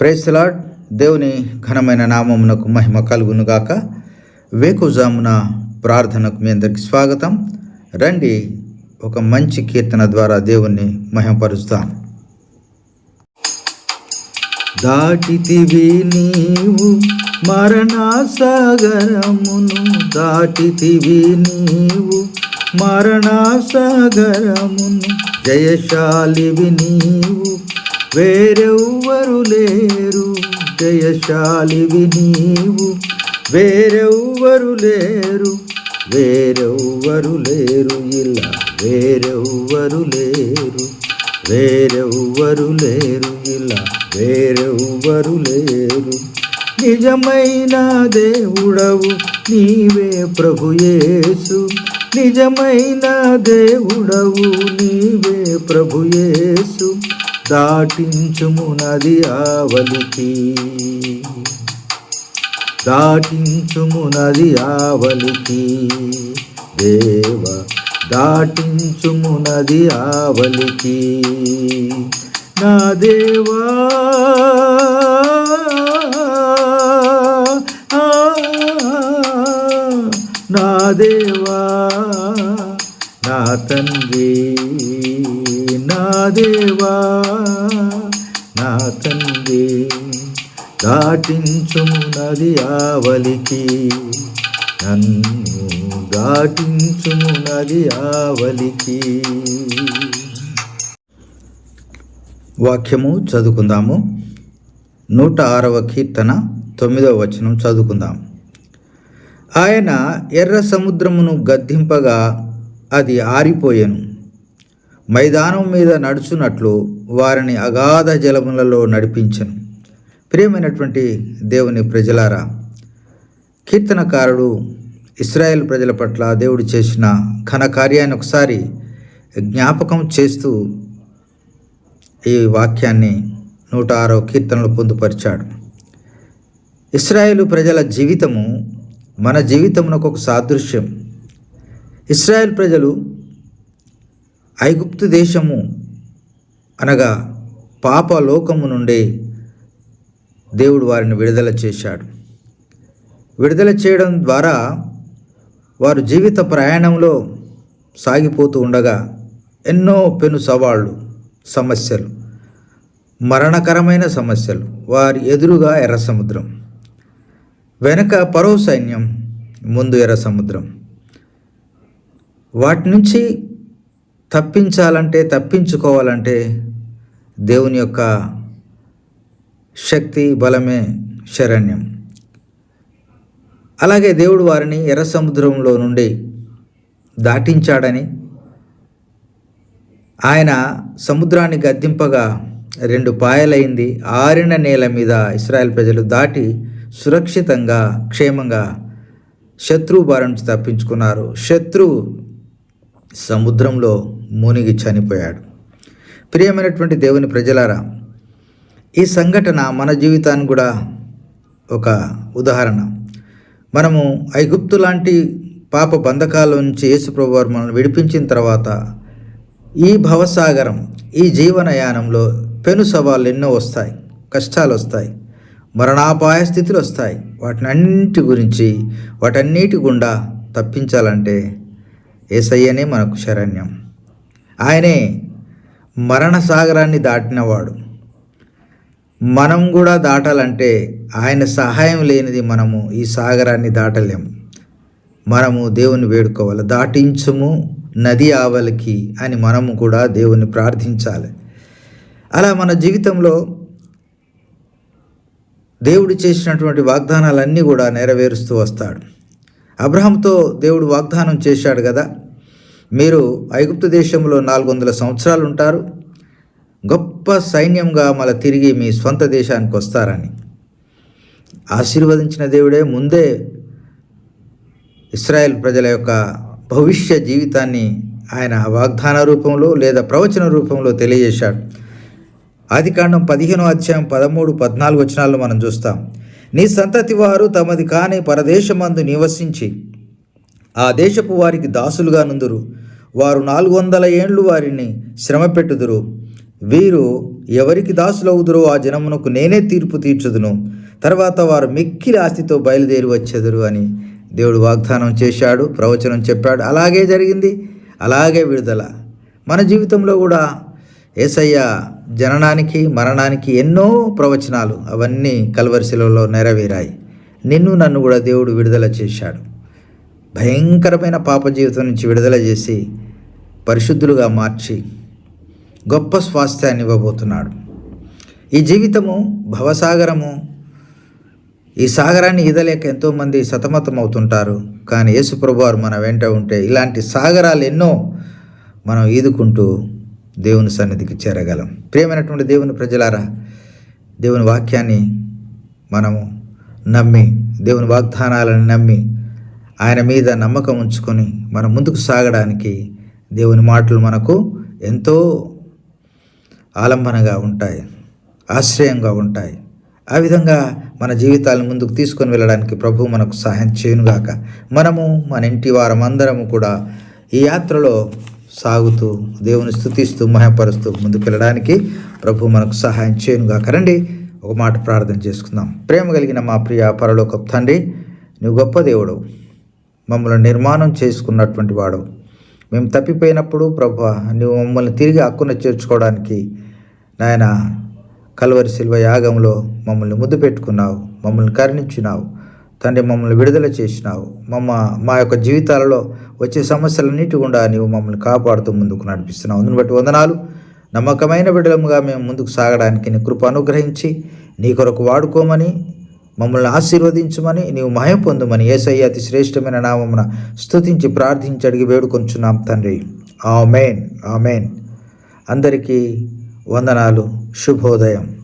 Praise the Lord దేవుని ఘనమైన నామమునకు మహిమ కలుగునుగాక. వేకుజామున ప్రార్థనకు మీ అందరికి స్వాగతం. రండి ఒక మంచి కీర్తన ద్వారా దేవుణ్ణి మహిమపరుస్తాం. దాటితివి నీవు మరణాసాగరమును దాటితివి నీవు మరణాసాగరమును జయశాలివి నీవు వేరెవ్వరు లేరు జయశాలివి నీవు. వేరెవ్వరు లేరు వేరెవ్వరు లేరు ఇలా వేరెవ్వరు లేరు. వేరెవ్వరు లేరు ఇలా వేరెవ్వరు లేరు. నిజమైన దేవుడవు నీవే ప్రభుయేసు నిజమైన దేవుడవు నీవే ప్రభుయేసు దాటించుము నది ఆవలికి. దాటించుము నది ఆవలికి. దేవ దాటించుము నది ఆవలికి. నా దేవా నా దేవా నా తండ్రి నా దేవా. దాటించుము నది ఆవలికి. నన్ను దాటించుము నది ఆవలికి. వాక్యము చదువుకుందాము. నూట ఆరవ కీర్తన తొమ్మిదవ వచనం చదువుకుందాం. ఆయన ఎర్ర సముద్రమును గద్దింపగా అది ఆరిపోయెను. మైదానం మీద నడుచున్నట్లు వారిని అగాధ జలములలో నడిపించను. ప్రియమైనటువంటి దేవుని ప్రజలారా కీర్తనకారుడు ఇస్రాయేల్ ప్రజల పట్ల దేవుడు చేసిన ఘన కార్యాన్ని ఒకసారి జ్ఞాపకం చేస్తూ ఈ వాక్యాన్ని నూట ఆరో కీర్తనలు పొందుపరిచాడు. ఇస్రాయేలు ప్రజల జీవితము మన జీవితమునకు ఒక సాదృశ్యం. ఇస్రాయేల్ ప్రజలు ఐగుప్తు దేశము అనగా పాప లోకము నుండి దేవుడు వారిని విడుదల చేశాడు. విడుదల చేయడం ద్వారా వారు జీవిత ప్రయాణంలో సాగిపోతూ ఉండగా ఎన్నో పెను సవాళ్ళు సమస్యలు మరణకరమైన సమస్యలు వారి ఎదురుగా ఎర్ర సముద్రం వెనక పరో సైన్యం ముందు ఎర్ర సముద్రం. వాటి నుంచి తప్పించాలంటే తప్పించుకోవాలంటే దేవుని యొక్క శక్తి బలమే శరణ్యం. అలాగే దేవుడు వారిని ఎర్ర సముద్రంలో నుండి దాటించాడని ఆయన సముద్రాన్ని గద్దింపగా రెండు పాయలైంది ఆరిన నేల మీద ఇస్రాయల్ ప్రజలు దాటి సురక్షితంగా క్షేమంగా శత్రువు బారి నుంచి తప్పించుకున్నారు. శత్రు సముద్రంలో మునిగి చనిపోయాడు. ప్రియమైనటువంటి దేవుని ప్రజలారా ఈ సంఘటన మన జీవితానికి కూడా ఒక ఉదాహరణ. మనము ఐగుప్తు లాంటి పాప బంధకాల నుంచి యేసుప్రభు వారు మనల్ని విడిపించిన తర్వాత ఈ భవసాగరం ఈ జీవనయానంలో పెను సవాళ్ళు ఎన్నో వస్తాయి కష్టాలు వస్తాయి మరణాపాయ స్థితులు వస్తాయి. వాటిని అన్నింటి గురించి వాటన్నిటి గుండా తప్పించాలంటే ఏసయ్యనే మనకు శరణ్యం. ఆయనే మరణ సాగరాన్ని దాటినవాడు. మనం కూడా దాటాలంటే ఆయన సహాయం లేనిది మనము ఈ సాగరాన్ని దాటలేము. మనము దేవుని వేడుకోవాలి. దాటించము నది ఆవలికి అని మనము కూడా దేవుని ప్రార్థించాలి. అలా మన జీవితంలో దేవుడు చేసినటువంటి వాగ్దానాలన్నీ కూడా నెరవేరుస్తూ వస్తాడు. అబ్రహంతో దేవుడు వాగ్దానం చేశాడు కదా? మీరు ఐగుప్తు దేశంలో నాలుగు వందల సంవత్సరాలు ఉంటారు. గొప్ప సైన్యంగా మళ్ళీ తిరిగి మీ స్వంత దేశానికి వస్తారని. ఆశీర్వదించిన దేవుడే ముందే ఇస్రాయేల్ ప్రజల యొక్క భవిష్య జీవితాన్ని ఆయన వాగ్దాన రూపంలో లేదా ప్రవచన రూపంలో తెలియజేశాడు. ఆదికాండం పదిహేనో అధ్యాయం పదమూడు పద్నాలుగు వచనాల్లో మనం చూస్తాం. నీ సంతతి వారు తమది కాని పరదేశమందు నివసించి ఆ దేశపు వారికి దాసులుగా నుందురు. వారు నాలుగు వందల ఏండ్లు వారిని శ్రమ పెట్టుదురు వీరు ఎవరికి దాసులవుదురో ఆ జనమునకు నేనే తీర్పు తీర్చుదును. తర్వాత వారు మిక్కిలి ఆస్తితో బయలుదేరి వచ్చెదరు అని దేవుడు వాగ్దానం చేశాడు ప్రవచనం చెప్పాడు. అలాగే జరిగింది అలాగే విడుదల. మన జీవితంలో కూడా ఏసయ్య జననానికి మరణానికి ఎన్నో ప్రవచనాలు అవన్నీ కలవరిశిలలో నెరవేరాయి. నిన్ను నన్ను కూడా దేవుడు విడుదల చేశాడు. భయంకరమైన పాప జీవితం నుంచి విడుదల చేసి పరిశుద్ధులుగా మార్చి గొప్ప స్వాస్థ్యాన్ని ఇవ్వబోతున్నాడు. ఈ జీవితము భవసాగరము ఈ సాగరాన్ని ఈదలేక ఎంతోమంది సతమతం అవుతుంటారు కానీ యేసుప్రభువారు మన వెంట ఉంటే ఇలాంటి సాగరాలు ఎన్నో మనం ఈదుకుంటూ దేవుని సన్నిధికి చేరగలం. ప్రియమైనటువంటి దేవుని ప్రజలారా దేవుని వాక్యాన్ని మనము నమ్మి దేవుని వాగ్దానాలను నమ్మి ఆయన మీద నమ్మకం ఉంచుకొని మనం ముందుకు సాగడానికి దేవుని మాటలు మనకు ఎంతో ఆలంబనగా ఉంటాయి ఆశ్రయంగా ఉంటాయి. ఆ విధంగా మన జీవితాలను ముందుకు తీసుకొని వెళ్ళడానికి ప్రభు మనకు సహాయం చేయనుగాక. మనము మన ఇంటి వారం అందరము కూడా ఈ యాత్రలో సాగుతూ దేవుని స్థుతిస్తూ మహపరుస్తూ ముందుకు వెళ్ళడానికి ప్రభు మనకు సహాయం చేయనుగాక. రండి ఒక మాట ప్రార్థన చేసుకుందాం. ప్రేమ కలిగిన మా ప్రియ పరలోక తండ్రి నువ్వు గొప్ప దేవుడు మమ్మల్ని నిర్మాణం చేసుకున్నటువంటి వాడు మేము తప్పిపోయినప్పుడు ప్రభు నువ్వు మమ్మల్ని తిరిగి హక్కున చేర్చుకోవడానికి నాయన కల్వరి శిల్వ యాగంలో మమ్మల్ని ముద్దు పెట్టుకున్నావు మమ్మల్ని కరుణించినావు తండ్రి మమ్మల్ని విడుదల చేసినావు. మమ్మ మా యొక్క జీవితాలలో వచ్చే సమస్యలన్నిటి గుండా నీవు మమ్మల్ని కాపాడుతూ ముందుకు నడిపిస్తున్నావు. అందుని బట్టి వందనాలు. నమ్మకమైన బిడ్డలముగా మేము ముందుకు సాగడానికి నీ కృప అనుగ్రహించి నీ కొరకు వాడుకోమని మమ్మల్ని ఆశీర్వదించమని నీవు మహిమ పొందుమని ఏసయ్య అతి శ్రేష్టమైన నామమున స్తుతించి ప్రార్థించి అడిగి వేడుకొంచున్నాం తండ్రి. ఆమెన్. ఆమెన్. అందరికీ వందనాలు. శుభోదయం.